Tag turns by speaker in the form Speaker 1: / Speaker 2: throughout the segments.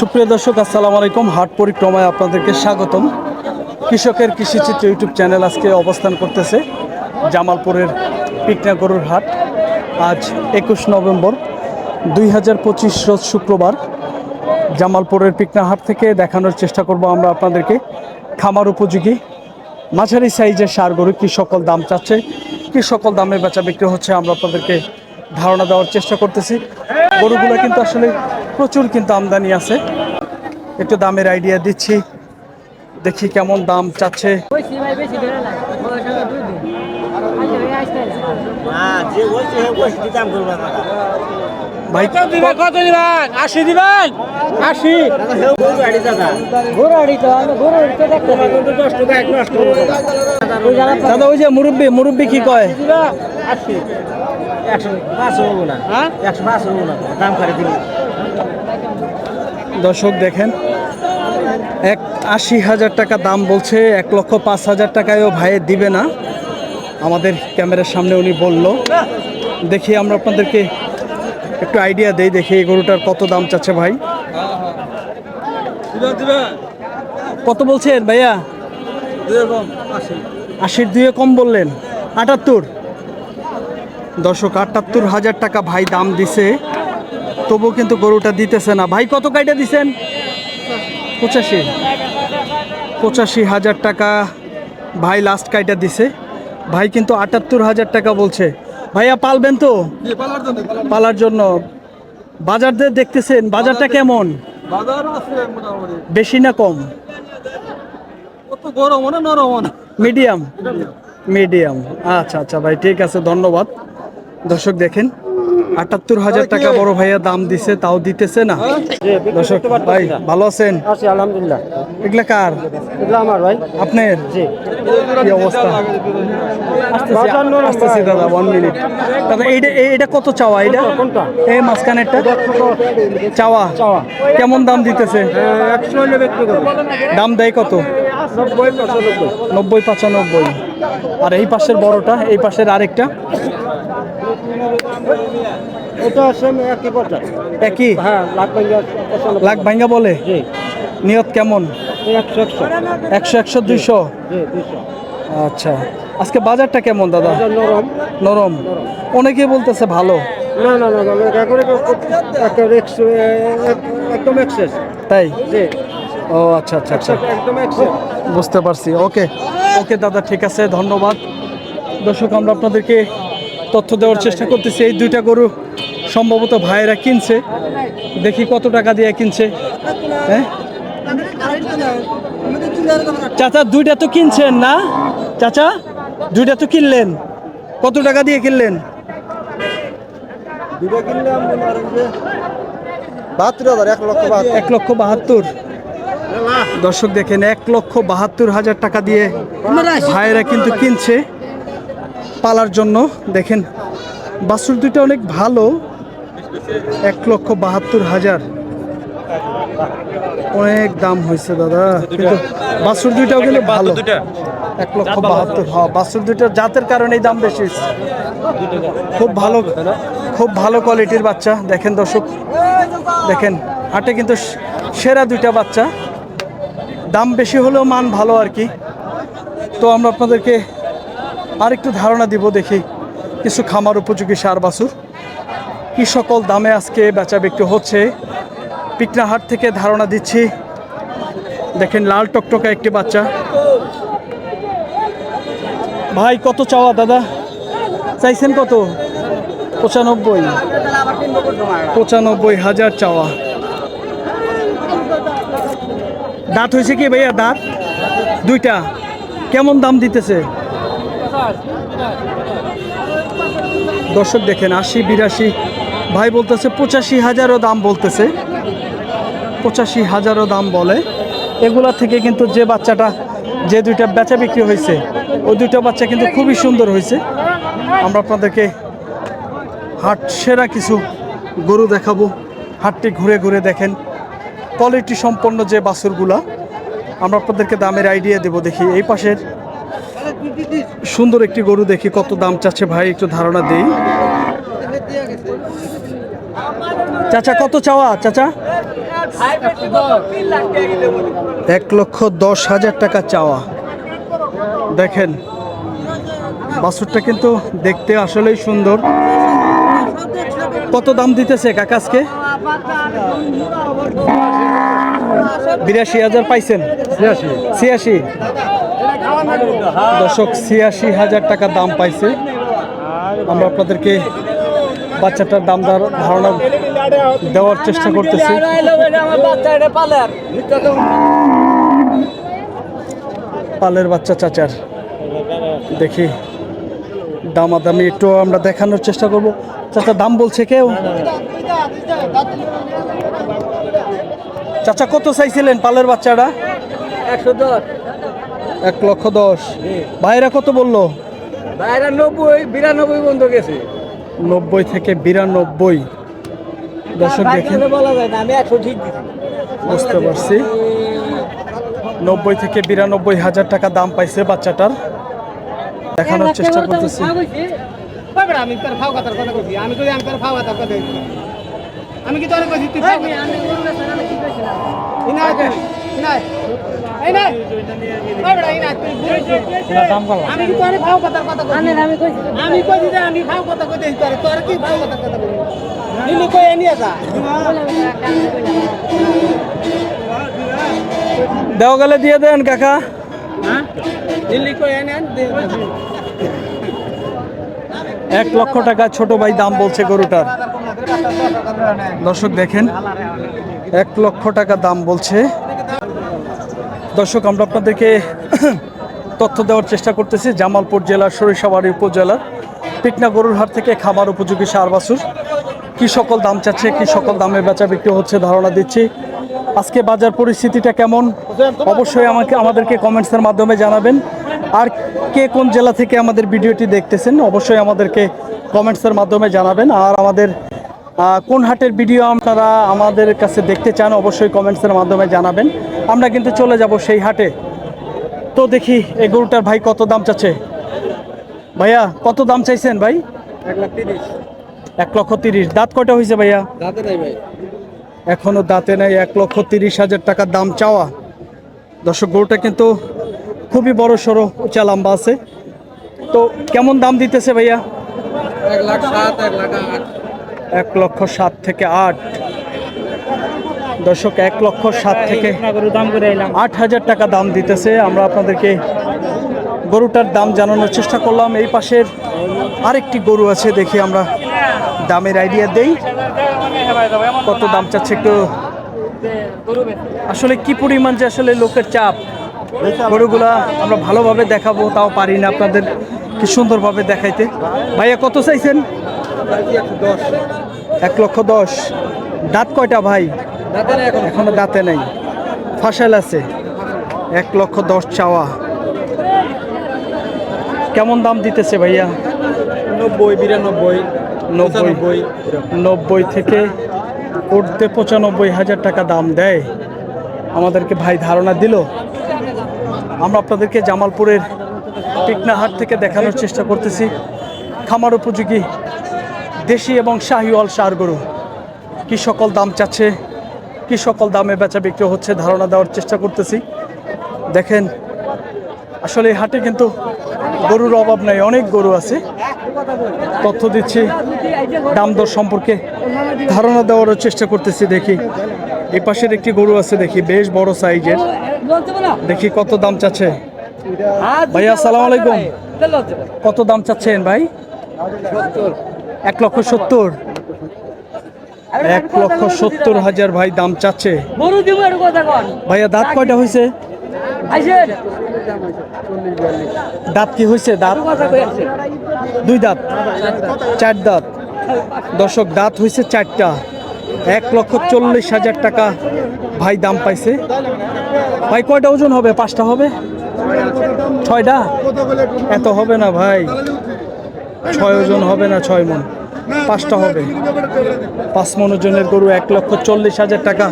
Speaker 1: সুপ্রিয় দর্শক, আসসালামু আলাইকুম। হাট পরিক্রমায় আপনাদেরকে স্বাগতম। কৃষকের কৃষিচিত্র ইউটিউব চ্যানেল আজকে অবস্থান করতেছে জামালপুরের পিকনা গরুর হাট। আজ একুশ নভেম্বর দুই হাজার পঁচিশ রোজ শুক্রবার। জামালপুরের পিকনা হাট থেকে দেখানোর চেষ্টা করব আমরা আপনাদেরকে। খামার উপযোগী, মাঝারি সাইজের সার গরু কী সকল দাম চাচ্ছে, কী সকল দামে বেচা বিক্রি হচ্ছে আমরা আপনাদেরকে ধারণা দেওয়ার চেষ্টা করতেছি। গরুগুলো কিন্তু আসলে প্রচুর কিন্তু আমদানি আছে। একটু দামের আইডিয়া দিচ্ছি। দেখি কেমন দাম চাচ্ছে।
Speaker 2: ভাই কত দিবেন আশি দিবেন? আশি।
Speaker 3: দাদা
Speaker 2: ওই
Speaker 1: যে মুরব্বী মুরব্বী কি কয়?
Speaker 2: আশি
Speaker 3: একশো পাঁচ হব না।
Speaker 2: হ্যাঁ?
Speaker 3: একশো পাঁচ হব না। দাম করে দিবি।
Speaker 1: দর্শক দেখেন এক আশি হাজার টাকা দাম বলছে এক লক্ষ পাঁচ হাজার টাকায়ও ভাইয়ে দিবে না। আমাদের ক্যামেরার সামনে উনি বলল দেখি আমরা আপনাদেরকে একটু আইডিয়া দেই দেখি এই গরুটার কত দাম চাচ্ছে ভাই। কত বলছেন ভাইয়া? আশির দুয়ে কম বললেন আটাত্তর। দর্শক আটাত্তর হাজার টাকা ভাই দাম দিছে। তবু কিন্তু গরুটা দিতেছে না। ভাই কত কাইটা দিছেন? পঁচাশি। পঁচাশি হাজার টাকা। ভাই লাস্ট কাইটা দিছে। ভাই কিন্তু আটাত্তর হাজার টাকা বলছে। ভাইয়া পালবেন তো? পালার জন্য। বাজার দেখতেছেন বাজারটা কেমন? বেশি না কম? মিডিয়াম। মিডিয়াম। আচ্ছা আচ্ছা ভাই ঠিক আছে ধন্যবাদ। দর্শক দেখেন আটাত্তর হাজার টাকা বড় ভাইয়া দাম দিছে তাও দিতেছে না। দর্শক ভাই ভালো আছেন?
Speaker 3: আলহামদুলিল্লাহ।
Speaker 1: এগুলা কার?
Speaker 3: এগুলো আমার ভাই।
Speaker 1: আপনার? কি অবস্থা? আসতেছি, দাদা ওয়ান মিনিট দাদা এইটা এই- এটা কত চাওয়া এটা
Speaker 3: কোনটা?
Speaker 1: এই মাঝখানেরটা? চাওয়া। কেমন দাম দিতেছে? দাম দেয় কত?
Speaker 3: নব্বই পঁচানব্বই।
Speaker 1: আর এই পাশের বড়টা এই পাশের আরেকটা?
Speaker 3: এটা সেম একই পর্যায়ে
Speaker 1: একই
Speaker 3: হ্যাঁ লাখ
Speaker 1: ভাঙ্গা বলে? নিয়ত কেমন?
Speaker 3: একশো একশো।
Speaker 1: একশো একশো দুইশো? আচ্ছা। আজকে বাজারটা কেমন দাদা?
Speaker 3: নরম।
Speaker 1: নরম। অনেকেই বলতেছে ভালো।
Speaker 3: না না না একদম এক্সেস
Speaker 1: তাই? ও আচ্ছা আচ্ছা আচ্ছা।
Speaker 3: একদম
Speaker 1: বুঝতে পারছি। ওকে। ওকে দাদা ঠিক আছে ধন্যবাদ। দর্শক আমরা আপনাদেরকে তথ্য দেওয়ার চেষ্টা করতেছি। এই দুইটা গরু সম্ভবত ভাইয়েরা কিনছে। দেখি কত টাকা দিয়ে কিনছে। হ্যাঁ? চাচা দুইটা তো কিনছেন না? চাচা দুইটা তো কিনলেন। কত টাকা দিয়ে কিনলেন?
Speaker 3: এক লক্ষ বাহাত্তর।
Speaker 1: দর্শক দেখেন এক লক্ষ বাহাত্তর হাজার টাকা দিয়ে ভাইয়েরা কিন্তু কিনছে। পালার জন্য দেখেন বাছুর দুইটা অনেক ভালো। এক লক্ষ বাহাত্তর হাজার। অনেক দাম হয়েছে দাদা কিন্তু বাছুর দুইটাও কিন্তু ভালো। এক লক্ষ বাহাত্তর হ্যাঁ বাছুর দুইটার জাতের কারণেই দাম বেশি। খুব ভালো খুব ভালো কোয়ালিটির বাচ্চা দেখেন দর্শক। দেখেন হাটে কিন্তু সেরা দুইটা বাচ্চা। দাম বেশি হলেও মান ভালো আর কি। তো আমরা আপনাদেরকে আরেকটু ধারণা দিব দেখি কিছু খামার উপযোগী সার বাছুর। কি সকল দামে আজকে বেচা বিক্রি হচ্ছে? পিকনা হাট থেকে ধারণা দিচ্ছি। দেখেন লাল টকটকা একটি বাচ্চা। ভাই, কত চাওয়া দাদা? চাইছেন কত? পঁচানব্বই। পঁচানব্বই হাজার চাওয়া। দাঁত হয়েছে কি ভাইয়া? দাঁত? দুইটা। কেমন দাম দিতেছে? দর্শক দেখেন, আশি, বিরাশি, ভাই বলতেছে পঁচাশি হাজারও দাম বলতেছে। পঁচাশি হাজারও দাম বলে। এগুলা থেকে কিন্তু যে বাচ্চাটা, যে দুইটা বেচা বিক্রি হয়েছে, ওই দুইটা বাচ্চা কিন্তু খুবই সুন্দর হয়েছে। আমরা আপনাদেরকে হাট সেরা কিছু গরু দেখাবো। হাটটি ঘুরে ঘুরে দেখেন। কোয়ালিটি সম্পন্ন যে বাছুরগুলা, আমরা আপনাদেরকে দামের আইডিয়া দেব দেখি। এই পাশের সুন্দর একটি গরু দেখি কত দাম চাচ্ছে ভাই একটু ধারণা দেই। চাচা কত চাওয়া চাচা? এক লক্ষ দশ হাজার টাকা চাওয়া। দেখেন বাছুরটা কিন্তু দেখতে আসলেই সুন্দর। কত দাম দিতেছে কাকাসকে বিরাশি হাজার পাইছেন। ছিয়াশি? দশক ছিয়াশি হাজার টাকা দাম পাইছে। আমরা আপনাদেরকে বাচ্চাটার দাম ধার- ধারণা দেওয়ার চেষ্টা করতেছি। পালের বাচ্চা চাচার। দেখি, দামাদামি একটু আমরা দেখানোর চেষ্টা করব। চাচা, দাম বলছে কেউ? চাচা, কত চাইছিলেন পালের বাচ্চাটা?
Speaker 4: একশো দশ।
Speaker 1: এক লক্ষ দশ। ভাইরা কত বলল?
Speaker 4: বাইরে নব্বই বিরানব্বই বন্ধ গেছে।
Speaker 1: নব্বই থেকে বিরানব্বই। দর্শক দেখেন।
Speaker 4: বলা যায় না আমি একশো ঠিক
Speaker 1: বুঝতে পারছি। নব্বই থেকে বিরানব্বই হাজার টাকা দাম পাইছে বাচ্চাটার। দেখানোর চেষ্টা করতেছি।
Speaker 3: আমি তোর ফাও কথার কথা কইছি আমি কই আমি তোর ফাও কথার কথা আমি কি তোর কইছি তুই ফাও কথা আমি কি তোর ফাও কথার কথা কইছি?
Speaker 2: আমি আমি
Speaker 3: আমি কইছি যে আমি ফাও কথা কইছি তোর তোর কি ফাও কথার কথা কইছি ইনি কই এনি আসা
Speaker 1: দেওয়া গেলে দিয়ে দেন কাকা।
Speaker 3: দিল্লি কই এনে
Speaker 1: এক লক্ষ টাকা ছোট ভাই দাম বলছে গরুটার। দর্শক দেখেন এক লক্ষ টাকা দাম বলছে। দর্শক, আমরা আপনাদেরকে তথ্য দেওয়ার চেষ্টা করতেছি জামালপুর জেলার সরিষাবাড়ি উপজেলার পিকনা গরুর হাট থেকে খামার উপযোগী সার বাছুর। কি সকল দাম চাচ্ছে, কি সকল দামে বেচা বিক্রি হচ্ছে ধারণা দিচ্ছি। আজকে বাজার পরিস্থিতিটা কেমন? অবশ্যই আমাকে, আমাদেরকে কমেন্টসের মাধ্যমে জানাবেন। আর কে কোন জেলা থেকে আমাদের ভিডিওটি দেখতেছেন, অবশ্যই আমাদেরকে কমেন্টসের মাধ্যমে জানাবেন। আর আমাদের কোন হাটের ভিডিও আপনারা আমাদের কাছে দেখতে চান অবশ্যই কমেন্টসের মাধ্যমে জানাবেন। আমরা কিন্তু চলে যাব সেই হাটে। তো দেখি এই গরুটার ভাই কত দাম চাচ্ছে? ভাইয়া কত দাম চাইছেন ভাই?
Speaker 3: এক
Speaker 1: লক্ষ তিরিশ। দাঁত কটা হয়েছে ভাইয়া?
Speaker 3: দাঁতে নাই ভাই।
Speaker 1: এখনও দাঁতে নেই এক লক্ষ তিরিশ হাজার টাকার দাম চাওয়া। দর্শক গরুটা কিন্তু খুবই বড় সড়ো উঁচা লম্বা আছে। তো কেমন দাম দিতেছে ভাইয়া?
Speaker 3: এক লাখ সাত এক লাখ আট।
Speaker 1: এক লক্ষ সাত থেকে আট। দর্শক, এক লক্ষ সাত থেকে আট হাজার টাকা দাম দিতেছে। আমরা আপনাদেরকে গরুটার দাম জানানোর চেষ্টা করলাম। এই পাশের আরেকটি গরু আছে, দেখি আমরা দামের আইডিয়া দেই। কত দাম চাচ্ছে একটু? আসলে কি পরিমাণ যে আসলে লোকের চাপ? গরুগুলা আমরা ভালোভাবে দেখাবো, তাও পারি না আপনাদের, কি সুন্দরভাবে দেখাইতে। ভাইয়া, কত চাইছেন? এক লক্ষ দশ। দাঁত কয়টা ভাই? এখনও দাঁতে নেই। ফাঁসাল আছে। এক লক্ষ দশ চাওয়া। কেমন দাম দিতেছে ভাইয়া?
Speaker 3: নব্বই বিরানব্বই
Speaker 1: নব্বই। নব্বই থেকে উঠতে পঁচানব্বই হাজার টাকা দাম দেয়। আমাদেরকে ভাই ধারণা দিল। আমরা আপনাদেরকে জামালপুরের টিকনাহাট থেকে দেখানোর চেষ্টা করতেছি। খামার উপযোগী দেশি এবং শাহিওয়াল সার গরু। কি সকল দাম চাচ্ছে, কি সকল দামে বেচা বিক্রি হচ্ছে ধারণা দেওয়ার চেষ্টা করতেছি। দেখেন, আসলে হাটে কিন্তু গরুর অভাব নাই, অনেক গরু আছে। তথ্য দিচ্ছি, দাম দর সম্পর্কে ধারণা দেওয়ারও চেষ্টা করতেছি, দেখি। এই পাশের একটি গরু আছে, দেখি, বেশ বড় সাইজের। দেখি কত দাম চাচ্ছে। ভাইয়া আসসালামু আলাইকুম। কত দাম চাচ্ছেন, ভাই? এক লক্ষ সত্তর। এক লক্ষ সত্তর হাজার ভাই দাম চাচ্ছে। ভাইয়া, দাঁত কয়টা হয়েছে? দাঁত কি হয়েছে? দাঁত? দুই দাঁত। চার দাঁত। দর্শক, দাঁত হয়েছে চারটা। এক লক্ষ চল্লিশ হাজার টাকা ভাই দাম পাইছে। ভাই, কয়টা ওজন হবে? পাঁচটা হবে? ছয়টা? এত হবে না ভাই। ছয় ওজন হবে না ছয় মন? পাঁচটা হবে। পাঁচ মন ওজনের গরু এক লক্ষ চল্লিশ হাজার টাকা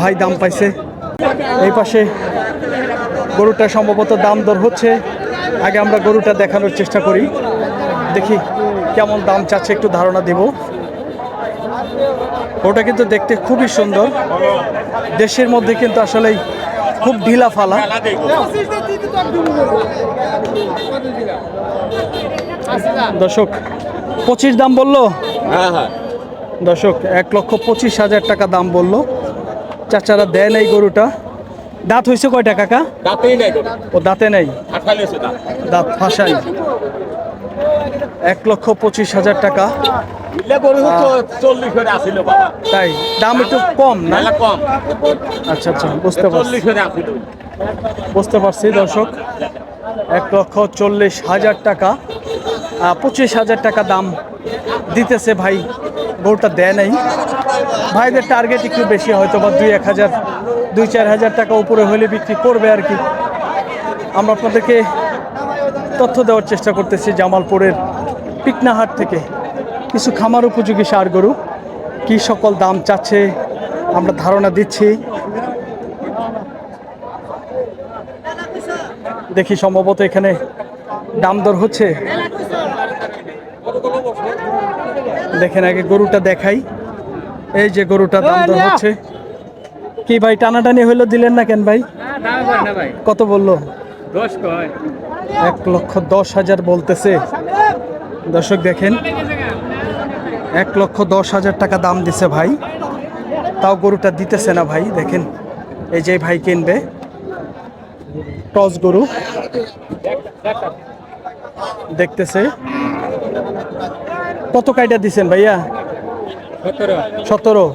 Speaker 1: ভাই দাম পাইছে। এই পাশে গরুটা সম্ভবত দাম দর হচ্ছে। আগে আমরা গরুটা দেখানোর চেষ্টা করি। দেখি কেমন দাম চাচ্ছে, একটু ধারণা দেব। ওটা কিন্তু দেখতে খুবই সুন্দর। দেশের মধ্যে কিন্তু আসলেই খুব ঢিলা ফালা দর্শক পঁচিশ দাম বলল?
Speaker 4: হ্যাঁ হ্যাঁ।
Speaker 1: দর্শক এক লক্ষ পঁচিশ হাজার টাকা দাম বলল। চাচারা দেয় নাই গরুটা। দাঁত হয়েছে কয়টা কাকা? ও দাঁতে নেই?
Speaker 4: দাঁত।
Speaker 1: ফাঁসাই। এক লক্ষ পঁচিশ হাজার টাকা। তাই দাম একটু কম না?
Speaker 4: কম।
Speaker 1: আচ্ছা আচ্ছা বুঝতে পারছি। বুঝতে পারছি দর্শক। এক লক্ষ চল্লিশ হাজার টাকা। পঁচিশ হাজার টাকা দাম দিতেছে ভাই, গরুটা দেয় নাই। ভাইদের টার্গেট একটু বেশি হয়তো বা দুই, এক হাজার, দুই, চার হাজার টাকা উপরে হলে বিক্রি করবে আর কি। আমরা আপনাদেরকে তথ্য দেওয়ার চেষ্টা করতেছি জামালপুরের পিকনাহাট থেকে। কিছু খামার উপযোগী সার গরু, কী সকল দাম চাচ্ছে আমরা ধারণা দিচ্ছি। দেখি সম্ভবত এখানে দাম দর হচ্ছে। দেখেন আগে গরুটা দেখাই। এই যে গরুটা দাম দর হচ্ছে। কি ভাই টানাটানি হইল দিলেন না কেন ভাই? কত বলল? এক লক্ষ দশ হাজার বলতেছে। দর্শক দেখেন এক লক্ষ দশ হাজার টাকা দাম দিছে ভাই। তাও গরুটা দিতেছে না ভাই দেখেন। এই যে ভাই কিনবে। টস গরু। দেখতেছে। কত কাইটা দিছেন ভাইয়া? সতেরো।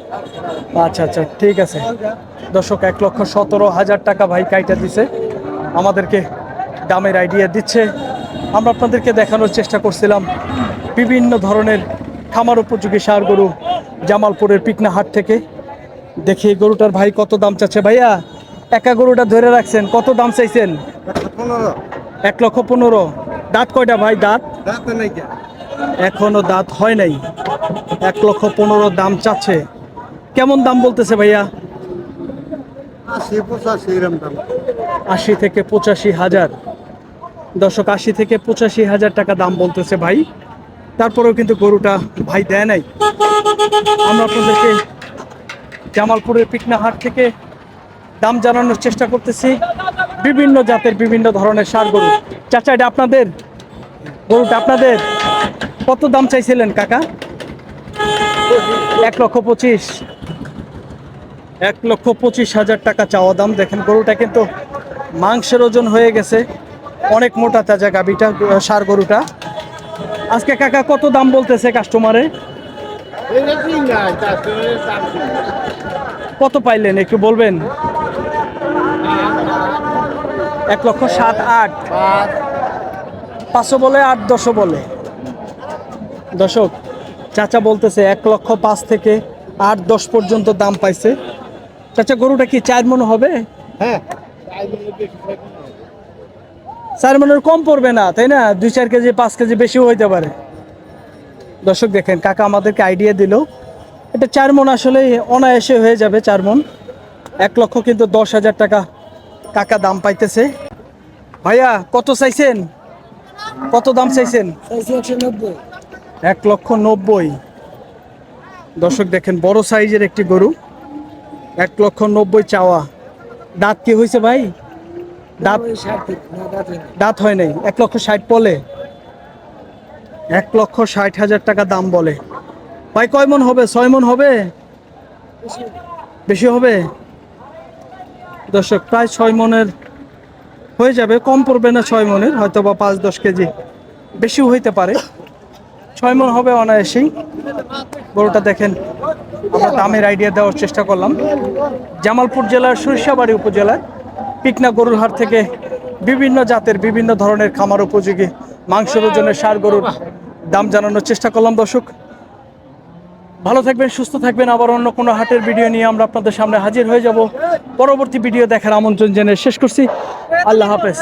Speaker 1: আচ্ছা আচ্ছা ঠিক আছে। দর্শক এক লক্ষ সতেরো হাজার টাকা ভাই কাইটা দিছে। আমাদেরকে দামের আইডিয়া দিচ্ছে। আমরা আপনাদেরকে দেখানোর চেষ্টা করছিলাম বিভিন্ন ধরনের খামার উপযোগী সার গরু জামালপুরের পিকনা হাট থেকে। দেখি গরুটার ভাই কত দাম চাচ্ছে ভাইয়া? একা গরুটা ধরে রাখছেন কত দাম চাইছেন? এক লক্ষ পনেরো। দাঁত কয়টা ভাই? দাঁত? এখনও দাঁত হয় নাই। এক লক্ষ পনেরো দাম চাচ্ছে। কেমন দাম বলতেছে ভাইয়া? আশি থেকে পঁচাশি হাজার। দর্শক আশি থেকে পঁচাশি হাজার টাকা দাম বলতেছে ভাই। তারপরেও কিন্তু গরুটা ভাই দেয় নাই। আমরা আপনাদেরকে জামালপুরের পিকনাহাট থেকে দাম জানানোর চেষ্টা করতেছি। বিভিন্ন জাতের বিভিন্ন ধরনের সার গরু। চাচা এটা আপনাদের? গরুটা আপনাদের? কত দাম চাইছিলেন, কাকা? এক লক্ষ পঁচিশ। এক লক্ষ পঁচিশ হাজার টাকা চাওয়া দাম। দেখেন, গরুটা কিন্তু মাংসের ওজন হয়ে গেছে। অনেক মোটা তাজা গাবিটা সার গরুটা। আজকে কাকা কত দাম বলতেছে কাস্টমারে কত পাইলেন, একটু বলবেন? এক লক্ষ সাত আট। পাঁচশো বলে, আট দশও বলে। দশক চাচা বলতেছে এক লক্ষ পাঁচ থেকে আট দশ পর্যন্ত দাম পাইছে। চাচা গরুটা কি চার মন হবে?
Speaker 3: হ্যাঁ।
Speaker 1: চার মনের কম পড়বে না তাই না? দুই চার কেজি পাঁচ কেজি বেশিও হইতে পারে। দর্শক দেখেন কাকা আমাদেরকে আইডিয়া দিল। এটা চার মন আসলে অনায়াসে হয়ে যাবে চার মন। এক লক্ষ কিন্তু দশ হাজার টাকা কাকা দাম পাইতেছে। ভাইয়া কত চাইছেন? কত দাম চাইছেন?
Speaker 3: একশো নব্বই।
Speaker 1: এক লক্ষ নব্বই। দর্শক দেখেন বড় সাইজের একটি গরু। এক লক্ষ নব্বই চাওয়া। দাঁত কি হয়েছে ভাই? দাঁত দাঁত হয় নাই। এক লক্ষ ষাট বলে। এক লক্ষ ষাট হাজার টাকা দাম বলে। ভাই কয় মন হবে? ছয় মন হবে? বেশি হবে। দর্শক প্রায় ছয় মনের হয়ে যাবে। কম পড়বে না ছয় মনের হয়তো বা পাঁচ দশ কেজি। বেশিও হইতে পারে। ছয় মন হবে অনায়াসেই। গরুটা দেখেন, আমরা দামের আইডিয়া দেওয়ার চেষ্টা করলাম। জামালপুর জেলার সরিষাবাড়ি উপজেলার পিকনা গরুর হাট থেকে বিভিন্ন জাতের বিভিন্ন ধরনের খামার উপযোগী মাংসের ওজনের সার গরুর দাম জানানোর চেষ্টা করলাম দর্শক। ভালো থাকবেন, সুস্থ থাকবেন। আবার অন্য কোনো হাটের ভিডিও নিয়ে আমরা আপনাদের সামনে হাজির হয়ে যাব। পরবর্তী ভিডিও দেখার আমন্ত্রণ জেনে শেষ করছি। আল্লাহ হাফেজ।